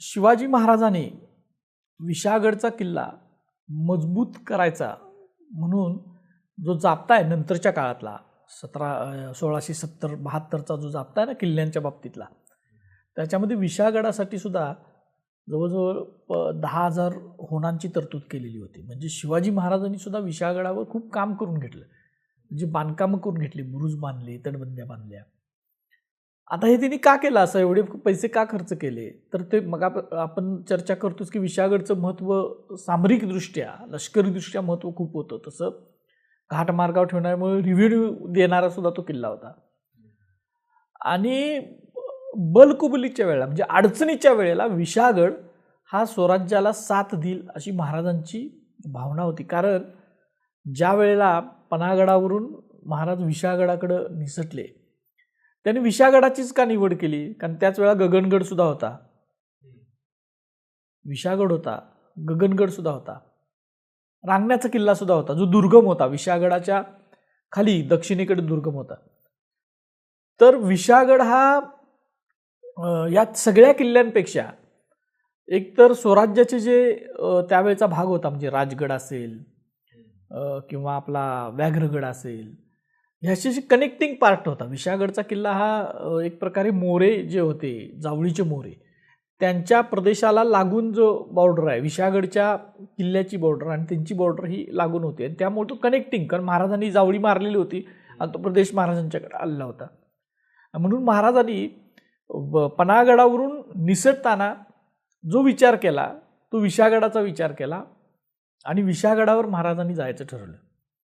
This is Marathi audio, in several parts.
शिवाजी महाराजांनी विशाळगडचा किल्ला मजबूत करायचा म्हणून जो जाप्ता आहे नंतरच्या काळातला सतरा सोळाशे सत्तर बहात्तरचा जो जाप्ता आहे ना किल्ल्यांच्या बाबतीतला त्याच्यामध्ये विशाळगडासाठी सुद्धा जवळजवळ प दहा हजार होणांची तरतूद केलेली होती. म्हणजे शिवाजी महाराजांनी सुद्धा विशाळगडावर खूप काम करून घेतलं. म्हणजे बांधकामं करून घेतली. बुरुज बांधले तटबंद्या बांधल्या. आता हे तिने का केलं? असं एवढे पैसे का खर्च केले? तर ते मग आप- आपण चर्चा करतोच की विशाळगडचं महत्त्व सामरिकदृष्ट्या लष्करीदृष्ट्या महत्त्व खूप होतं. तसं घाटमार्गावर ठेवण्यामुळे रिव्हेन्यू देणारा सुद्धा तो किल्ला होता. आणि बलकुबलीच्या वेळेला म्हणजे अडचणीच्या वेळेला विशाळगड हा स्वराज्याला साथ देईल अशी महाराजांची भावना होती. कारण ज्या वेळेला पनागडावरून महाराज विशाळगडाकडं निसटले त्यांनी विशागडाचीच का निवड केली? कारण त्याच वेळा गगनगड सुद्धा होता. विशागड होता. गगनगड सुद्धा होता. रांगण्याचा किल्ला सुद्धा होता. जो दुर्गम होता. विशागडाच्या खाली दक्षिणेकडे दुर्गम होता. तर विशागड हा या सगळ्या किल्ल्यांपेक्षा एकतर स्वराज्याचे जे त्यावेळचा त्यावेळेचा भाग होता म्हणजे राजगड असेल किंवा आपला व्याघ्रगड असेल ह्याच्याशी जी कनेक्टिंग पार्ट होता. विशागडचा किल्ला हा एक प्रकारे मोरे जे होते जावळीचे मोरे त्यांच्या प्रदेशाला लागून जो बॉर्डर आहे विशागडच्या किल्ल्याची बॉर्डर आणि त्यांची बॉर्डर ही लागून होती. आणि त्यामुळे तो कनेक्टिंग कारण महाराजांनी जावळी मारलेली होती आणि तो प्रदेश महाराजांच्याकडे आलेला होता. म्हणून महाराजांनी ब- पनागडावरून निसटताना जो विचार केला तो विशागडाचा विचार केला आणि विशागडावर महाराजांनी जायचं ठरवलं.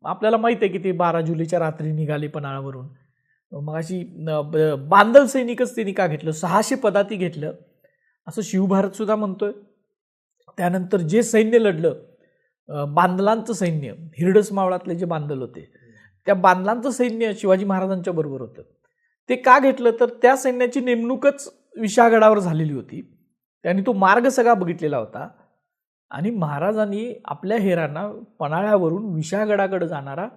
आपल्याला माहीत आहे की ते बारा जुलैच्या रात्री निघाले पन्हाळावरून मग अशी बांधल ब- बांदल सैनिकच त्यांनी का घेतलं? सहाशे पदाती घेतलं. असं शिवभारतसुद्धा म्हणतोय. त्यानंतर जे सैन्य लढलं बांधलांचं सैन्य हिरडस मावळातले जे बांदल होते त्या बांधलांचं सैन्य शिवाजी महाराजांच्या बरोबर होतं. ते का घेतलं? तर त्या सैन्याची नेमणूकच विशाळगडावर झालेली होती. त्यांनी तो मार्ग सगळा बघितलेला होता. आणि महाराजांनी आपल्या हेरांना पन्हाळ्यावरून विशाळगडाकडे जाणारा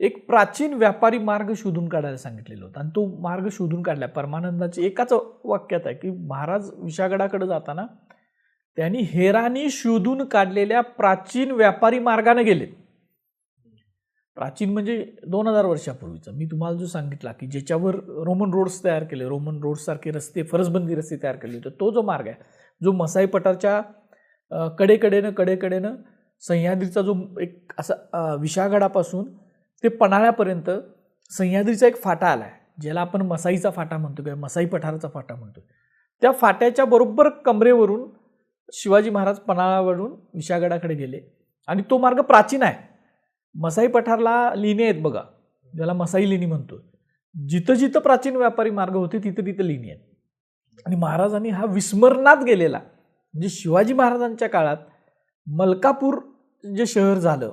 एक प्राचीन व्यापारी मार्ग शोधून काढायला सांगितलेला होता. आणि तो मार्ग शोधून काढला परमानंदाची एकाच वाक्यात आहे की महाराज विशागडाकडे जाताना त्यांनी हेरानी शोधून काढलेल्या प्राचीन व्यापारी मार्गाने गेले. प्राचीन म्हणजे दोन हजार वर्षापूर्वीचं. मी तुम्हाला जो सांगितला की ज्याच्यावर रोमन रोड्स तयार केले रोमन रोड्ससारखे रस्ते फरसबंदी रस्ते तयार केले होते तो जो मार्ग आहे जो मसाई पठारच्या कडेकडेनं कडेकडेनं सह्याद्रीचा जो एक असा विशागडापासून ते पन्हाळ्यापर्यंत सह्याद्रीचा एक फाटा आला आहे ज्याला आपण मसाईचा फाटा म्हणतो किंवा मसाई पठाराचा फाटा म्हणतो त्या फाट्याच्या बरोबर कमरेवरून शिवाजी महाराज पन्हाळावरून विशागडाकडे गेले. आणि तो मार्ग प्राचीन आहे. मसाई पठारला लेणी आहेत बघा ज्याला मसाई लेणी म्हणतो जिथं जिथं प्राचीन व्यापारी मार्ग होते तिथं तिथं लेणी आहेत. आणि महाराजांनी हा विस्मरणात गेलेला. म्हणजे शिवाजी महाराजांच्या काळात मलकापूर जे शहर झालं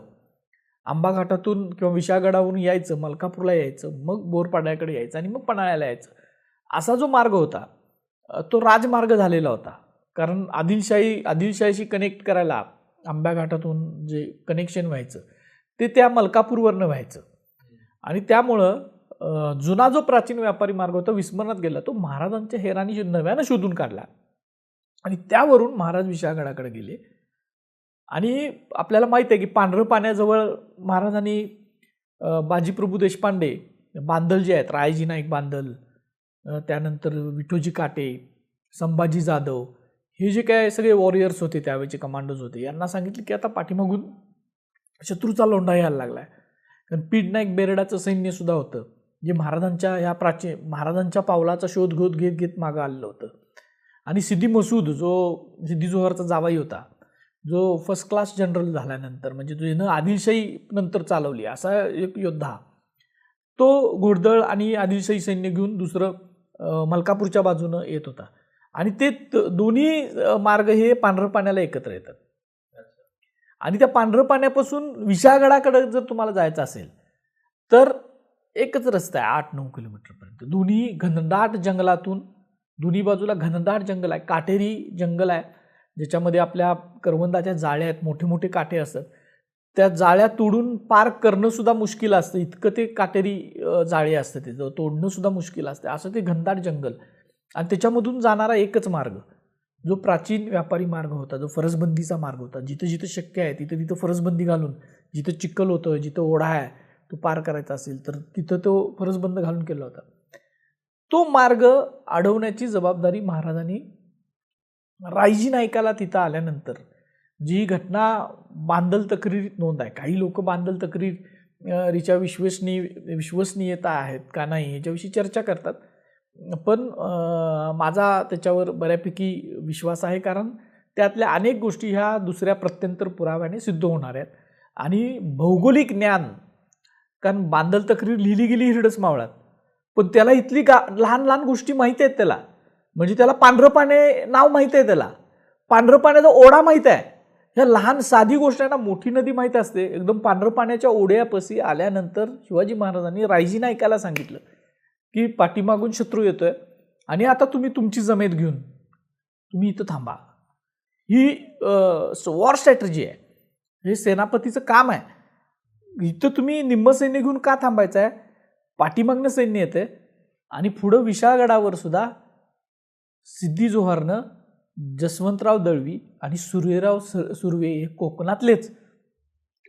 आंबाघाटातून किंवा विशाळगडावरून यायचं मलकापूरला यायचं मग बोरपाड्याकडे यायचं आणि मग पन्हाळ्याला यायचं असा जो मार्ग होता तो राजमार्ग झालेला होता. कारण आदिलशाही आदिलशाहीशी कनेक्ट करायला आंब्या घाटातून जे कनेक्शन व्हायचं ते त्या मलकापूरवरनं व्हायचं. आणि त्यामुळं जुना जो प्राचीन व्यापारी मार्ग होता विस्मरणात गेला तो महाराजांच्या हेरानी नव्यानं शोधून काढला. आणि त्यावरून महाराज विशाळगडाकडे गेले. आणि आपल्याला माहीत आहे की पांढरं पाण्याजवळ महाराजांनी बाजीप्रभू देशपांडे बांदल जे आहेत रायजी नाईक बांदल त्यानंतर विठोजी काटे संभाजी जाधव हे जे काय सगळे वॉरियर्स होते त्यावेळेचे कमांडोज होते यांना सांगितले की आता पाठीमागून शत्रूचा लोंढा यायला लागला आहे कारण पीड नाईक बेरडाचं सैन्यसुद्धा होतं जे महाराजांच्या ह्या प्राचीन महाराजांच्या पावलाचा शोध घेत घेत घेत मागं आलेलं होतं. आणि सिद्धी मसूद जो सिद्धी जोहरचा जावाई होता जो फर्स्ट क्लास जनरल झाल्यानंतर म्हणजे जो हिनं आदिलशाही नंतर चालवली असा एक योद्धा तो घोडदळ आणि आदिलशाही सैन्य घेऊन दुसरं मलकापूरच्या बाजूनं येत होता. आणि ते त- दोन्ही मार्ग हे पांढरं पाण्याला एकत्र येतात. आणि त्या पांढरं पाण्यापासून विशाळगडाकडे जर तुम्हाला जायचं असेल तर एकच रस्ता आहे आठ नऊ किलोमीटरपर्यंत. दोन्ही घनदाट जंगलातून दोन्ही बाजूला घनदाट जंगल आहे काटेरी जंगल आहे ज्याच्यामध्ये आपल्या करवंदाच्या जाळ्या आहेत मोठे मोठे काटे असतात. त्या जाळ्या तोडून पार करणंसुद्धा मुश्किल असतं. इतकं ते काटेरी जाळे असतं ते. तोडणंसुद्धा मुश्किल असतं. असं ते घनदाट जंगल. आणि त्याच्यामधून जाणारा एकच मार्ग जो प्राचीन व्यापारी मार्ग होता जो फरसबंदीचा मार्ग होता. जिथं जिथं शक्य आहे तिथं तिथं फरसबंदी घालून जिथं चिखल होतं जिथं ओढा आहे तो पार करायचा असेल तर तिथं तो फरसबंद घालून केला होता. तो मार्ग अडवण्याची जबाबदारी महाराजांनी रायजी नाईकाला तिथं आल्यानंतर. जी घटना बांधल तक्रीरीत नोंद आहे. काही लोक बांधल तक्रीर रिच्या विश्वसनीय विश्वसनीयता आहेत का नाही याच्याविषयी चर्चा करतात. पण माझा त्याच्यावर बऱ्यापैकी विश्वास आहे कारण त्यातल्या अनेक गोष्टी ह्या दुसऱ्या प्रत्यंतर पुराव्याने सिद्ध होणार आहेत. आणि भौगोलिक ज्ञान कारण बांधल तक्रीर लिहिली गेली हिरडस मावळात. पण त्याला इथली गा लहान लहान गोष्टी माहिती आहेत त्याला. म्हणजे त्याला पांढरपाने नाव माहीत आहे त्याला. पांढरं पाण्याचा ओढा माहीत आहे. ह्या लहान साधी गोष्ट आहे ना मोठी नदी माहीत असते. एकदम पांढरं पाण्याच्या आल्यानंतर शिवाजी महाराजांनी रायजी नायकाला सांगितलं की पाठीमागून शत्रू येतोय आणि आता तुम्ही तुमची जमेत घेऊन तुम्ही इथं थांबा. ही वॉर स्ट्रॅटर्जी आहे. हे सेनापतीचं काम आहे. इथं तुम्ही निम्म सैन्य घेऊन का थांबायचं आहे पाठीमागनं सैन्य येते आणि पुढं विशाळगडावर सुद्धा सिद्धी जोहरनं जसवंतराव दळवी आणि सूर्यराव स सुर्वे हे कोकणातलेच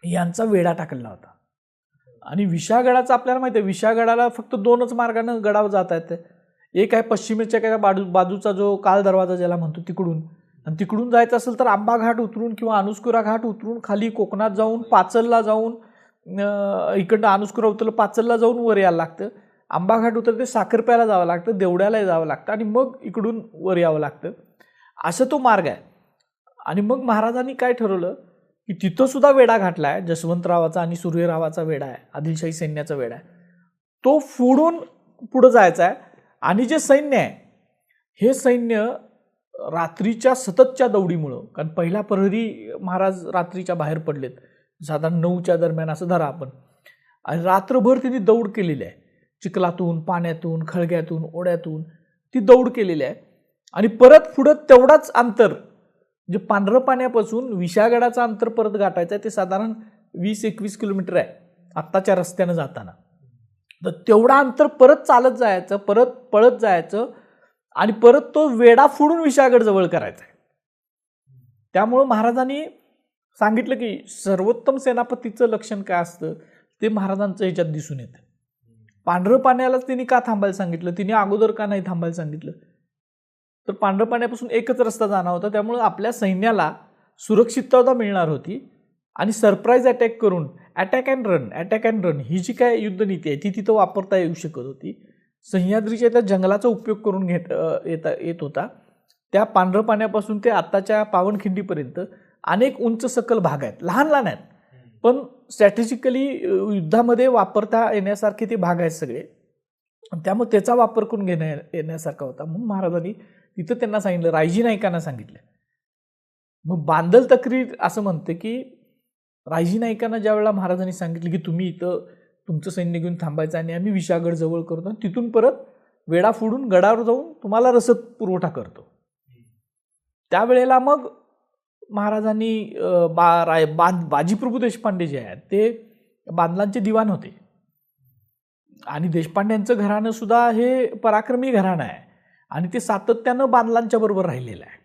यांचा वेढा टाकलेला होता. आणि विशाळगडाचा आपल्याला माहिती आहे विशाळगडाला फक्त दोनच मार्गानं गडावर जाता येते एक आहे पश्चिमेच्या काय बाजू बाजूचा जो काल दरवाजा ज्याला म्हणतो तिकडून. आणि तिकडून जायचं असेल तर आंबा घाट उतरून किंवा अनुस्कुरा घाट उतरून खाली कोकणात जाऊन पाचलला जाऊन इकडनं अनुस्कुरा उतरलं पाचलला जाऊन वर यायला लागतं. आंबाघाट उतरते साखरप्याला जावं लागतं देवड्याला जावं लागतं आणि मग इकडून वर यावं लागतं. असं तो मार्ग आहे. आणि मग महाराजांनी काय ठरवलं? की तिथं सुद्धा वेढा घातला आहे. जसवंतरावाचा आणि सूर्यरावाचा वेढा आहे. आदिलशाही सैन्याचा वेढा आहे. तो फोडून पुढं जायचा आहे. आणि जे सैन्य आहे हे सैन्य रात्रीच्या सततच्या दौडीमुळं कारण पहिला प्रहरी महाराज रात्रीच्या बाहेर पडलेत. साधारण नऊच्या दरम्यान असं धरा आपण. आणि रात्रभर तिने दौड केलेली आहे. चिखलातून पाण्यातून खळग्यातून ओढ्यातून ती दौड केलेली आहे. आणि परत पुढं तेवढाच अंतर जे पांढरं पाण्यापासून विशागडाचं अंतर परत गाठायचं आहे ते साधारण वीस एकवीस किलोमीटर आहे आत्ताच्या रस्त्यानं जाताना. तर तेवढा अंतर परत चालत जायचं परत पळत जायचं आणि परत तो वेडा फोडून विशागड जवळ करायचा आहे. त्यामुळं महाराजांनी सांगितलं की सर्वोत्तम सेनापतीचं लक्षण काय असतं? ते महाराजांचं ह्याच्यात दिसून येतं. पांढरं पाण्यालाच तिने का थांबायला सांगितलं? तिने अगोदर का नाही थांबायला सांगितलं? तर पांढरं पाण्यापासून एकच रस्ता जाणार होता. त्यामुळं आपल्या सैन्याला सुरक्षितता मिळणार होती. आणि सरप्राईज अटॅक करून attack and run attack and run ही जी काय युद्धनीती आहे ती तिथं वापरता येऊ शकत होती. सह्याद्रीच्या त्या जंगलाचा उपयोग करून घेत येता येत होता. त्या पांढरं पाण्यापासून ते आत्ताच्या पावनखिंडीपर्यंत अनेक उंच सकल भाग आहेत. लहान लहान आहेत. पण स्ट्रॅटेजिकली युद्धामध्ये वापरता येण्यासारखे ते भाग आहेत सगळे. त्यामुळे त्याचा वापर करून घेण्या येण्यासारखा होता. म्हणून महाराजांनी तिथं त्यांना सांगितलं रायजी नाईकांना सांगितलं. मग बांदल तक्रीर असं म्हणते की रायजी नाईकांना ज्या वेळेला महाराजांनी सांगितलं की तुम्ही इथं तुमचं सैन्य घेऊन थांबायचं आणि आम्ही विशागड जवळ करतो आणि तिथून परत वेडा फोडून गडावर जाऊन तुम्हाला रसद पुरवठा करतो. त्यावेळेला मग महाराजांनी बा राय बा बाजीप्रभू देशपांडे जे आहेत ते बांधलांचे दिवाण होते. आणि देशपांड्यांचं घराणं सुद्धा हे पराक्रमी घराणं आहे. आणि ते सातत्यानं बांधलांच्या बरोबर राहिलेलं आहे.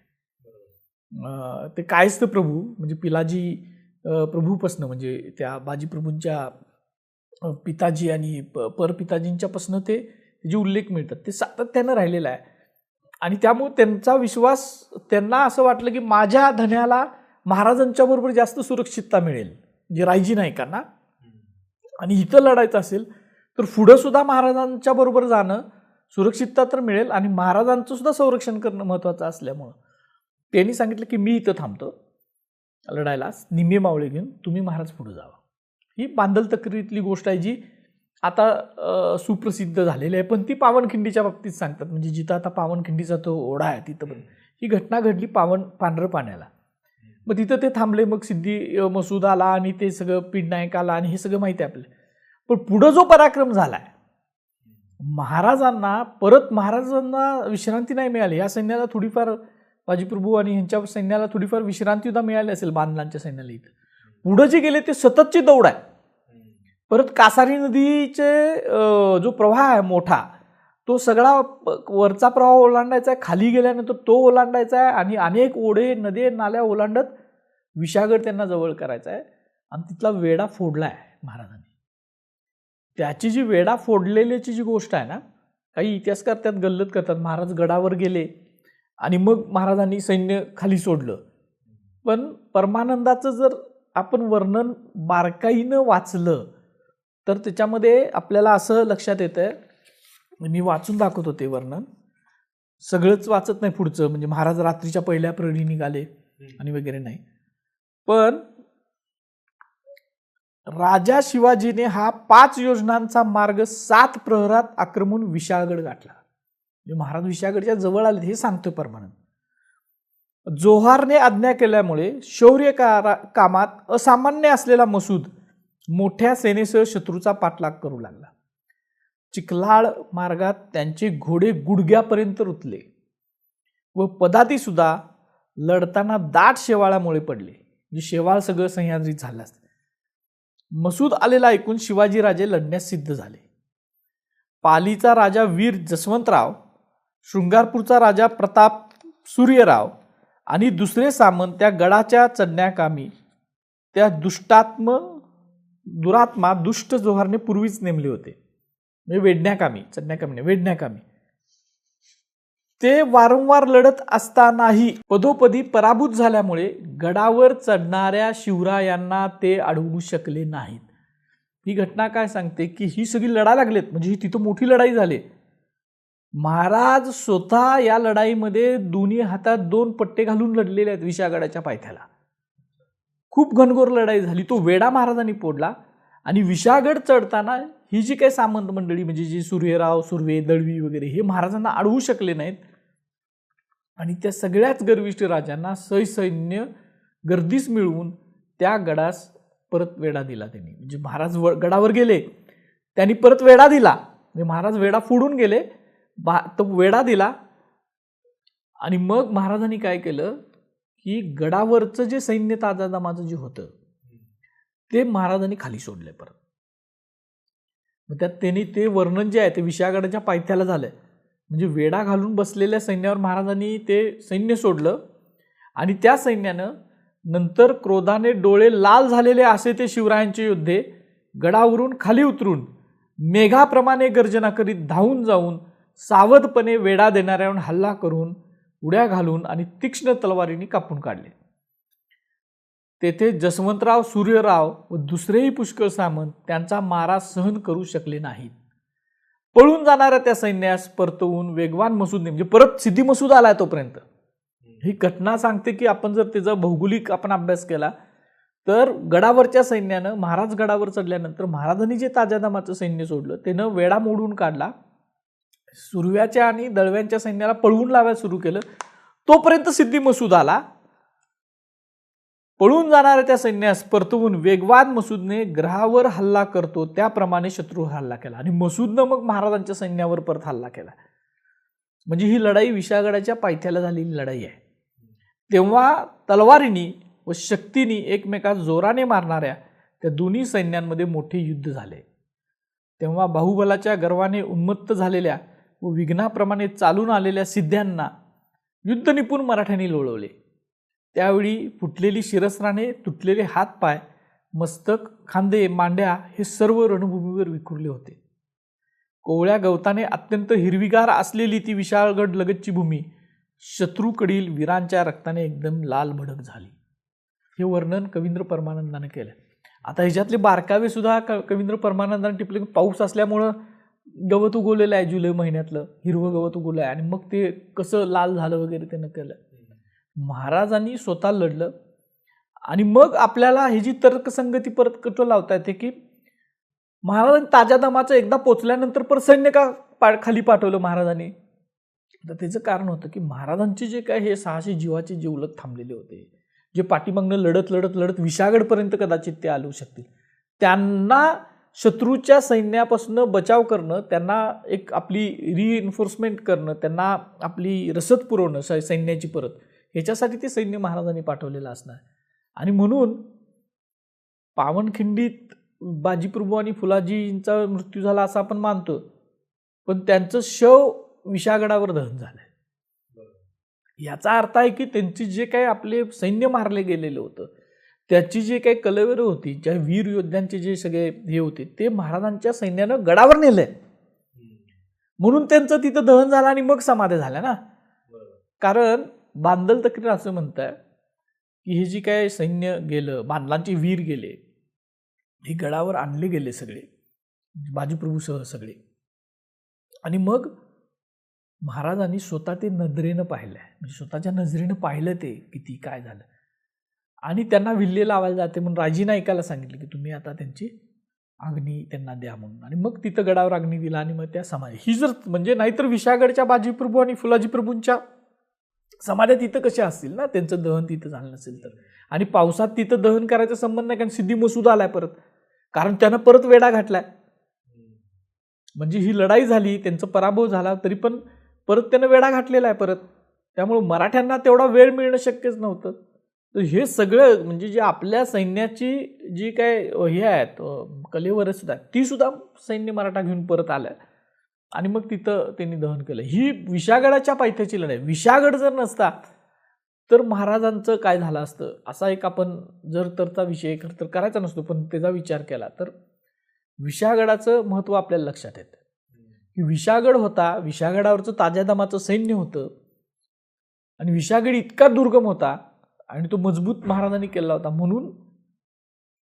ते कायस्थ प्रभू म्हणजे पिलाजी प्रभूपासनं म्हणजे त्या बाजीप्रभूंच्या पिताजी आणि प परपिताजींच्यापासनं ते जे उल्लेख मिळतात ते सातत्यानं राहिलेलं आहे. आणि त्यामुळे त्यांचा विश्वास त्यांना असं वाटलं की माझ्या धन्याला महाराजांच्या बरोबर जास्त सुरक्षितता मिळेल म्हणजे रायजी नायकांना आणि इथं लढायचं असेल तर पुढं सुद्धा महाराजांच्या बरोबर जाणं सुरक्षितता तर मिळेल आणि महाराजांचं सुद्धा संरक्षण करणं महत्त्वाचं असल्यामुळं. त्यांनी सांगितलं की मी इथं थांबतो लढायला निम्मे मावळे घेऊन तुम्ही महाराज पुढे जावा. ही बांधल तक्रीतली गोष्ट आहे जी आता सुप्रसिद्ध झालेली आहे. पण ती पावनखिंडीच्या बाबतीत सांगतात. म्हणजे जिथं आता पावनखिंडीचा तो ओढा आहे तिथं पण. ही घटना घडली पावन पांढरं पाण्याला. मग तिथं ते थांबले मग सिद्धी मसूद आला आणि ते सगळं पिडनायक आला आणि हे सगळं माहिती आहे आपल्याला. पण पुढं जो पराक्रम झाला आहे महाराजांना परत महाराजांना विश्रांती नाही मिळाली. या सैन्याला थोडीफार बाजीप्रभू आणि ह्यांच्या सैन्याला थोडीफार विश्रांती सुद्धा मिळाली असेल बांधलांच्या सैन्याला इथं. पुढं जे गेले ते सततची दौड आहे. परत कासारी नदीचे जो प्रवाह आहे मोठा तो सगळा वरचा प्रवाह ओलांडायचा आहे खाली गेल्यानंतर तो ओलांडायचा आहे आणि अनेक ओढे नदे नाल्या ओलांडत विशागड त्यांना जवळ करायचा आहे. आणि तिथला वेडा फोडला आहे महाराजांनी. त्याची जी वेडा फोडलेल्याची जी गोष्ट आहे ना काही इतिहासकार त्यात गल्लत करतात. महाराज गडावर गेले आणि मग महाराजांनी सैन्य खाली सोडलं. पण परमानंदाचं जर आपण वर्णन बारकाईनं वाचलं तर त्याच्यामध्ये आपल्याला असं लक्षात येतं मी वाचून दाखवत होते वर्णन. सगळंच वाचत नाही पुढचं म्हणजे महाराज रात्रीच्या पहिल्या प्रहरी निघाले आणि वगैरे नाही. पण राजा शिवाजीने हा पाच योजनांचा मार्ग सात प्रहरात आक्रमून विशाळगड गाठला. म्हणजे महाराज विशाळगडच्या जवळ आले हे सांगतोय परमानंद. जोहारने आज्ञा केल्यामुळे शौर्य कामात असामान्य असलेला मसूद मोठ्या सेनेसह शत्रूचा पाठलाग करू लागला. चिखलाळ मार्गात त्यांचे घोडे गुडघ्यापर्यंत रुतले व पदाती सुद्धा लढताना दाट शेवाळामुळे पडले जे शेवाळ सगळं सह्याद्रीत झालं मसूद आलेला ऐकून शिवाजीराजे लढण्यास सिद्ध झाले. पालीचा राजा वीर जसवंतराव शृंगारपूरचा राजा प्रताप सूर्यराव आणि दुसरे सामंत त्या गडाच्या चढण्याकामी त्या दुष्टात्म दुरात्मा दुष्ट जोहारने पूर्वीच नेमले होते. म्हणजे वेढण्याकामी चढण्याकामी नाही वेढण्याकामी. ते वारंवार लढत असतानाही पदोपदी पराभूत झाल्यामुळे गडावर चढणाऱ्या शिवरायांना ते अडवू शकले नाहीत. ही घटना काय सांगते की ही सगळी लढा लागलेत. म्हणजे ही तिथं मोठी लढाई झाली. महाराज स्वतः या लढाईमध्ये दोन्ही हातात दोन पट्टे घालून लढलेले आहेत विशागडाच्या पायथ्याला. खूप घनघोर लढाई झाली. तो वेडा महाराजांनी पोडला आणि विशागड चढताना ही जी काही सामंत मंडळी म्हणजे जी सूर्यराव सुर्वे दळवी वगैरे हे महाराजांना अडवू शकले नाहीत. आणि त्या सगळ्याच गर्विष्ठ राजांना सैसैन्य गर्दीस मिळवून त्या गडास परत वेढा दिला त्यांनी. म्हणजे महाराज व गडावर गेले. त्यांनी परत वेढा दिला. म्हणजे महाराज वेढा फोडून गेले. बा तो वेढा दिला. आणि मग महाराजांनी काय केलं? की गडावरचं जे सैन्य ताजादामाचं जे होतं ते महाराजांनी खाली सोडलं परत. मग त्यात त्यांनी ते वर्णन जे आहे ते विशागडाच्या पायथ्याला झालंय. म्हणजे वेडा घालून बसलेल्या सैन्यावर महाराजांनी ते सैन्य सोडलं आणि त्या सैन्यानं नंतर क्रोधाने डोळे लाल झालेले असे ते शिवरायांचे योद्धे गडावरून खाली उतरून मेघाप्रमाणे गर्जना करीत धावून जाऊन सावधपणे वेढा देणाऱ्यावर हल्ला करून उड्या घालून आणि तीक्ष्ण तलवारीने कापून काढले. तेथे जसवंतराव सूर्यराव व दुसरेही पुष्कळ सामंत त्यांचा मारा सहन करू शकले नाहीत. पळून जाणाऱ्या त्या सैन्यास परतवून वेगवान मसूद म्हणजे परत सिद्धी मसूद आलाय तोपर्यंत. ही घटना सांगते की आपण जर त्याचा भौगोलिक आपण अभ्यास केला तर गडावरच्या सैन्यानं महाराज गडावर चढल्यानंतर महाराजांनी जे ताजादामाचं सैन्य सोडलं त्यानं वेढा मोडून काढला. सुरव्याच्या आणि दळव्यांच्या सैन्याला पळवून लावायला सुरू केलं. तोपर्यंत सिद्धी मसूद आला. पळून जाणाऱ्या त्या सैन्यास परतवून वेगवान मसूदने ग्रहावर हल्ला करतो. त्याप्रमाणे शत्रूवर हल्ला केला आणि मसूदनं मग महाराजांच्या सैन्यावर परत हल्ला केला. म्हणजे ही लढाई विशागडाच्या पायथ्याला झालेली लढाई आहे. तेव्हा तलवारीनी व शक्तीनी एकमेकात जोराने मारणाऱ्या त्या दोन्ही सैन्यांमध्ये मोठे युद्ध झाले. तेव्हा बाहुबलाच्या गर्वाने उन्मत्त झालेल्या व विघ्नाप्रमाणे चालून आलेल्या सिद्ध्यांना युद्धनिपुण मराठ्यांनी लोळवले. त्यावेळी फुटलेली शिरस्त्राणे तुटलेले हातपाय मस्तक खांदे मांड्या हे सर्व रणभूमीवर विखुरले होते. कोवळ्या गवताने अत्यंत हिरवीगार असलेली ती विशाळगड लगतची भूमी शत्रूकडील वीरांच्या रक्ताने एकदम लाल भडक झाली. हे वर्णन कवींद्र परमानंदाने केलं. आता ह्याच्यातले बारकावे सुद्धा क कवींद्र परमानंदाने टिपले पाऊस असल्यामुळं गवत उगवलेलं आहे जुलै महिन्यातलं हिरवं गवत उगवलं आहे आणि मग ते कसं लाल झालं वगैरे त्यानं केलं. महाराजांनी स्वतः लढलं. आणि मग आपल्याला ही जी तर्कसंगती परत कटो लावता येते की महाराजांनी ताज्या दमाचं एकदा पोचल्यानंतर परत सैन्य का पा खाली पाठवलं महाराजांनी? तर त्याचं कारण होतं की महाराजांचे जे काय हे सहाशे जीवाचे जीवलग थांबलेले होते जे पाठीमागनं लढत लढत लढत विशागडपर्यंत कदाचित ते आलू शकतील. त्यांना शत्रूच्या सैन्यापासून बचाव करणं त्यांना एक आपली रिइन्फोर्समेंट करणं त्यांना आपली रसद पुरवणं सै सैन्याची परत ह्याच्यासाठी ते सैन्य महाराजांनी पाठवलेलं असणार. आणि म्हणून पावनखिंडीत बाजीप्रभू आणि फुलाजींचा मृत्यू झाला असं आपण मानतो पण त्यांचं शव विशागडावर दहन झालंय. याचा अर्थ आहे की त्यांची जे काही आपले सैन्य मारले गेलेलं होतं त्याची जी काही कलवेरं होती ज्या वीर योद्ध्यांचे जे सगळे हे होते ते महाराजांच्या सैन्यानं गडावर नेले म्हणून त्यांचं तिथं दहन झालं आणि मग समाधी झाल्या ना. कारण बांदल तक्रीर असं म्हणतात की हे जी काय सैन्य गेलं बांधलांचे वीर गेले हे गडावर आणले गेले सगळे बाजीप्रभूसह सगळे. आणि मग महाराजांनी स्वतः ते नजरेनं पाहिलं म्हणजे स्वतःच्या नजरेनं पाहिलं ते किती काय झालं. आणि त्यांना विल्ले लावायला जाते म्हणून राजी नायकाला सांगितले की तुम्ही आता त्यांची अग्नी त्यांना द्या म्हणून. आणि मग तिथं गडावर अग्नी दिला आणि मग त्या समाधी ही जर म्हणजे नाहीतर विशागडच्या बाजीप्रभू आणि फुलाजी प्रभूंच्या समाध्या तिथं कशा असतील ना? त्यांचं दहन तिथं झालं नसेल तर. आणि पावसात तिथं दहन करायचा संबंध नाही कारण सिद्धी मसूद आलाय परत. कारण त्यानं परत वेडा घातलाय. म्हणजे ही लढाई झाली त्यांचा पराभव झाला तरी पण परत त्यानं वेडा घातलेला आहे परत. त्यामुळे मराठ्यांना तेवढा वेळ मिळणं शक्यच नव्हतं. तर हे सगळं म्हणजे जे आपल्या सैन्याची जी काय हे आहेत कलेवर सुद्धा ती सुद्धा सैन्य मराठा घेऊन परत आलं आणि मग तिथं त्यांनी दहन केलं. ही विशागडाच्या पायथ्याची लढाई. विशागड जर नसता तर महाराजांचं काय झालं असतं? असा एक आपण जर तरचा विषय खरं तर करायचा नसतो पण त्याचा विचार केला तर विशागडाचं महत्त्व आपल्याला लक्षात येतं. की विशागड होता विशागडावरचं ताज्या दमाचं सैन्य होतं. आणि विशागड इतका दुर्गम होता आणि तो मजबूत महाराजांनी केला होता. म्हणून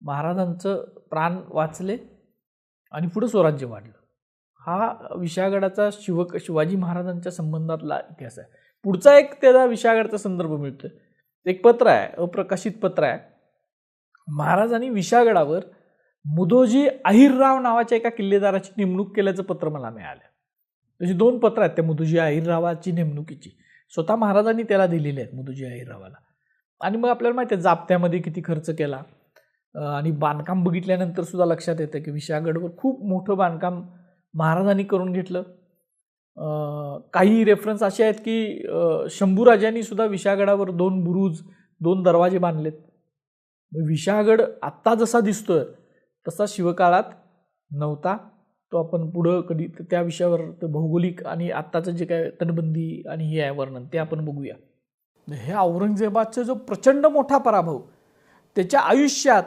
महाराजांचं प्राण वाचले आणि पुढं स्वराज्य वाढलं. हा विशागडाचा शिव शिवाजी महाराजांच्या संबंधातला इतिहास आहे. पुढचा एक त्याचा विशागडचा संदर्भ मिळतो एक पत्र आहे अप्रकाशित पत्र आहे. महाराजांनी विशागडावर मुदोजी अहिरराव नावाच्या एका किल्लेदाराची नेमणूक केल्याचं पत्र मला मिळालं. तशी दोन पत्र आहेत त्या मुदोजी अहिररावाची नेमणुकीची. स्वतः महाराजांनी त्याला दिलेली आहेत मुदोजी अहिररावाला. आणि मग आपल्याला माहिती आहे जाप्त्यामध्ये किती खर्च केला. आणि बांधकाम बघितल्यानंतर सुद्धा लक्षात येतं की विशागडवर खूप मोठं बांधकाम महाराजांनी करून घेतलं. काही रेफरन्स असे आहेत की शंभूराजांनी सुद्धा विशागडावर दोन बुरुज दोन दरवाजे बांधलेत. विशागड आत्ता जसा दिसतोय तसा शिवकाळात नव्हता. तो आपण पुढं कधी त्या विषयावर भौगोलिक आणि आत्ताचं जे काय तटबंदी आणि हे आहे वर्णन ते आपण बघूया. हे औरंगजेबाचा जो प्रचंड मोठा पराभव त्याच्या आयुष्यात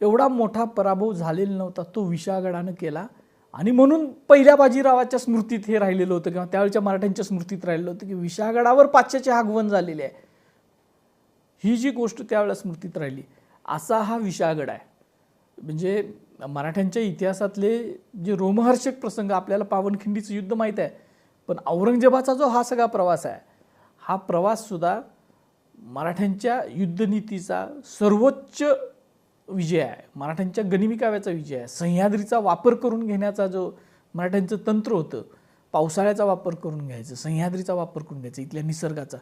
एवढा मोठा पराभव झालेला नव्हता. तो विशागडानं केला. आणि म्हणून पहिल्या बाजीरावाच्या स्मृतीत हे राहिलेलं होतं किंवा त्यावेळच्या मराठ्यांच्या स्मृतीत राहिलेलं होतं की विशागडावर पाचशेचे आगमन झालेले आहे. ही जी गोष्ट त्यावेळेला स्मृतीत राहिली असा हा विशागड आहे. म्हणजे मराठ्यांच्या इतिहासातले जे रोमहर्षक प्रसंग आपल्याला पावनखिंडीचं युद्ध माहीत आहे पण औरंगजेबाचा जो हा सगळा प्रवास आहे हा प्रवाससुद्धा मराठ्यांच्या युद्धनीतीचा सर्वोच्च विजय आहे. मराठ्यांच्या गनिमिकाव्याचा विजय आहे. सह्याद्रीचा वापर करून घेण्याचा जो मराठ्यांचं तंत्र होतं पावसाळ्याचा वापर करून घ्यायचं सह्याद्रीचा वापर करून घ्यायचा इथल्या निसर्गाचा.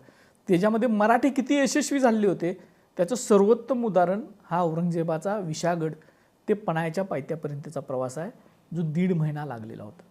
त्याच्यामध्ये मराठी किती यशस्वी झाले होते त्याचं सर्वोत्तम उदाहरण हा औरंगजेबाचा विशागड ते पणायच्या पायथ्यापर्यंतचा प्रवास आहे जो दीड महिना लागलेला होता.